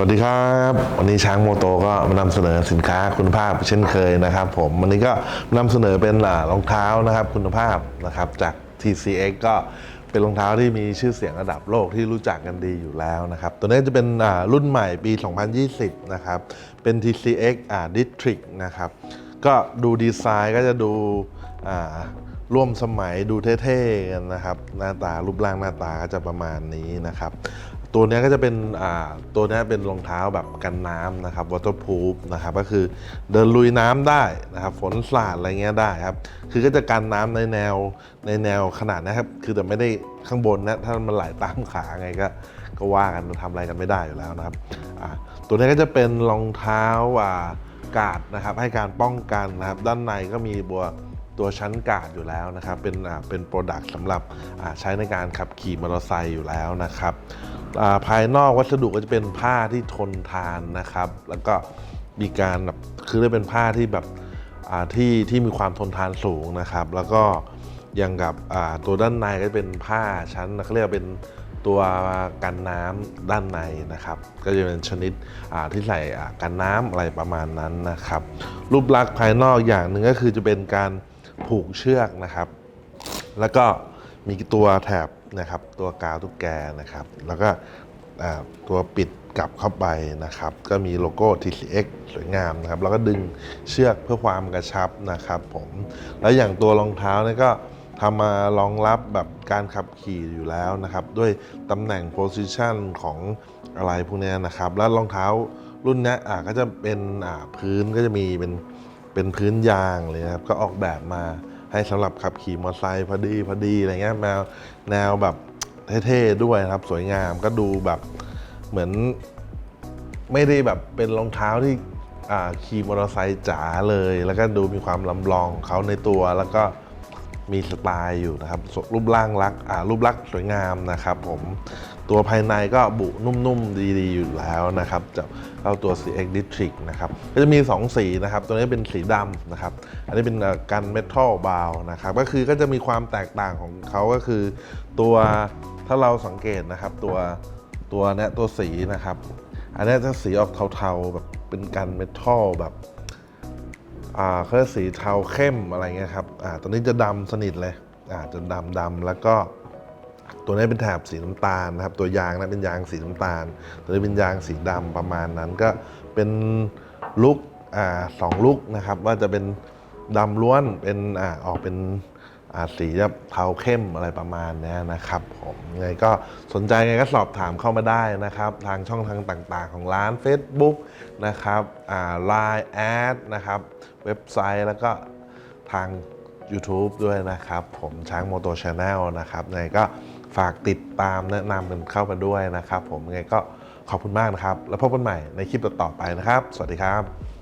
วัสดีครับ วันนี้ช้างโมโตก็มานำเสนอสินค้าคุณภาพเช่นเคยนะครับ ผมวันนี้ก็นำเสนอเป็นรองเท้านะครับคุณภาพนะครับจาก TCX ก็เป็นรองเท้าที่มีชื่อเสียงระดับโลกที่รู้จักกันดีอยู่แล้วนะครับ ตัวนี้จะเป็นรุ่นใหม่ปี 2020 นะครับ เป็น TCX อ่า District นะครับ ก็ดูดีไซน์ก็จะดูอ่าร่วมสมัยดูเท่ๆกันนะครับ หน้าตารูปร่างหน้าตาก็จะประมาณนี้นะครับ ตัวนี้ก็จะเป็นตัวนี้เป็นรองเท้าแบบกันน้ำนะครับ waterproof นะครับก็คือเดินลุยน้ำได้นะครับฝนสาดอะไรเงี้ยได้ครับคือก็จะกันน้ำในแนวในแนวขนาดนะครับ คือแต่ไม่ได้ข้างบนนะถ้ามันไหลตามขาไงก็ก็ว่ากันทำอะไรกันไม่ได้อยู่แล้วนะครับตัวนี้ก็จะเป็นรองเท้าอ่ากาดนะครับ ให้การป้องกันนะครับ ด้านในก็มีบัวตัวชั้นกาดอยู่แล้วนะครับ เป็นเป็นโปรดักต์สำหรับใช้ในการขับขี่มอเตอร์ไซค์อยู่แล้วนะครับ ภายนอกวัสดุก็จะเป็นผ้าที่ทนทานนะครับ แล้วก็มีการแบบคือได้เป็นผ้าที่แบบที่ที่มีความทนทานสูงนะครับ แล้วก็อย่างกับตัวด้านในก็จะเป็นผ้าชั้นเขาเรียกเป็นตัวกันน้ำด้านในนะครับ ก็จะเป็นชนิดที่ใส่กันน้ำอะไรประมาณนั้นนะครับ รูปลักษณ์ภายนอกอย่างหนึ่งก็คือจะเป็นการผูกเชือกนะครับ แล้วก็มีตัวแถบ นะครับตัวกาวตุ๊กแกนะครับ แล้วก็ตัวปิดกลับเข้าไปนะครับ ก็มีโลโก้ TCX สวยงามนะครับ แล้วก็ดึงเชือกเพื่อความกระชับนะครับผม แล้วอย่างตัวรองเท้าเนี่ยก็ทำมารองรับแบบการขับขี่อยู่แล้วนะครับ ด้วยตำแหน่ง position ของอะไรพวกนี้นะครับ แล้วรองเท้ารุ่นนี้ก็จะเป็นพื้นก็จะมีเป็นเป็นพื้นยางเลยนะครับ ก็ออกแบบมา ให้สำหรับขับขี่มอเตอร์ไซค์พอดีพอดีอะไรเงี้ยแนวแนวแบบเท่ๆด้วยครับ สวยงามก็ดูแบบเหมือนไม่ได้แบบเป็นรองเท้าที่ขี่มอเตอร์ไซค์จ๋าเลย แล้วก็ดูมีความลำลองเขาในตัวแล้วก็มีสไตล์อยู่นะครับรูปร่างลักษ์รูปลักษณ์สวยงามนะครับผม ตัวภายในก็บุนุ่มๆ ดีๆ อยู่แล้วนะครับจะเข้าตัว CX District นะครับ ก็จะมี 2 สีนะครับ ตัวนี้เป็นสีดำนะครับ อันนี้เป็นกันเมทัลบาวนะครับ ก็คือก็จะมีความแตกต่างของเขาก็คือ ตัวถ้าเราสังเกตนะครับ ตัวตัวเนี้ยตัวสีนะครับ อันนี้จะสีออกเทาๆแบบเป็นกันเมทัลแบบอ่าเขาเรียกสีเทาเข้มอะไรเงี้ยครับอ่าตัวนี้จะดำสนิทเลยอ่าจะดำดำแล้วก็ ตัวนี้เป็นแถบสีน้ำตาลนะครับ ตัวยางนะเป็นยางสีน้ำตาล ตัวนี้เป็นยางสีดำประมาณนั้น ก็เป็นลุกอ่าสองลุกนะครับ ว่าจะเป็นดำล้วนเป็นอ่าออกเป็นอ่าสีแบบเทาเข้มอะไรประมาณนี้นะครับผมไงก็สนใจไงก็สอบถามเข้ามาได้นะครับ ทางช่องทางต่างๆ ของร้าน Facebook นะครับอ่า Line แอดนะครับ เว็บไซต์แล้วก็ทาง YouTube ด้วยนะครับ ผมช้างโมโตชาแนลนะครับไงก็ ฝากติดตามแนะนำกันเข้ามาด้วยนะครับ ผมไงก็ขอบคุณมากนะครับ แล้วพบกันใหม่ในคลิปต่อๆไปนะครับ สวัสดีครับ